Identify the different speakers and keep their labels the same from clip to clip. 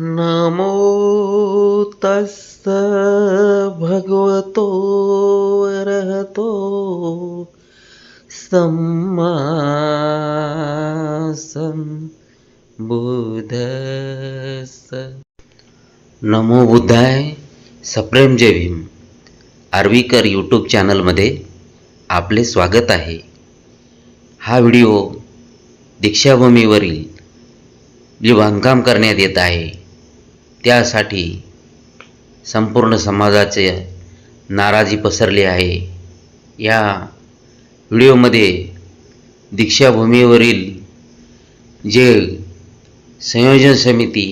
Speaker 1: नमो तस्स भगवतो वरहतो सम्मासं बुधस नमो बुद्धाय सप्रेम जय भीम। आर्वीकर यूट्यूब चॅनलमध्ये आपले स्वागत आहे. हा व्हिडिओ दीक्षाभूमीवरील जे बांधकाम करण्यात येत आहे. त्यासाठी संपूर्ण समाजाचे नाराजी पसरली आहे. या व्हिडिओमध्ये दीक्षाभूमीवरील जे संयोजन समिती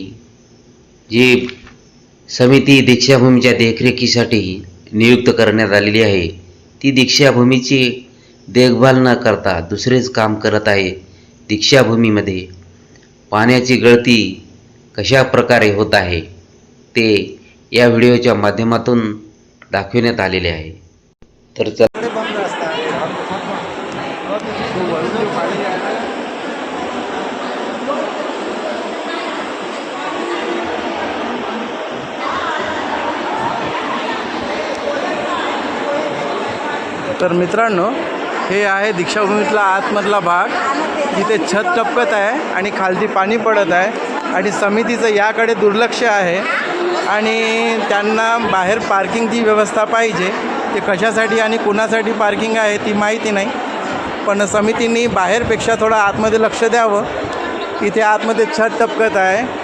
Speaker 1: जी समिती दीक्षाभूमीच्या देखरेखीसाठी नियुक्त करण्यात आलेली आहे ती दीक्षाभूमीची देखभाल न करता दुसरेच काम करत आहे. दीक्षाभूमीमध्ये पाण्याची गळती कशा प्रकारे होत आहे ते या व्हिडिओच्या माध्यमातून दाखविण्यात आलेले आहे. तर
Speaker 2: तर मित्रांनो हे आहे दीक्षाभूमीतला आतमधला भाग. जिथे छत टपकत आहे आणि खालती पाणी पडत आहे. आणि समितीचं याकडे दुर्लक्ष आहे आणि त्यांना बाहेर पार्किंगची व्यवस्था पाहिजे. ते कशासाठी आणि कुणासाठी पार्किंग आहे ती माहिती नाही. पण समितींनी बाहेरपेक्षा थोडं आतमध्ये लक्ष द्यावं. इथे आतमध्ये छत टपकत आहे.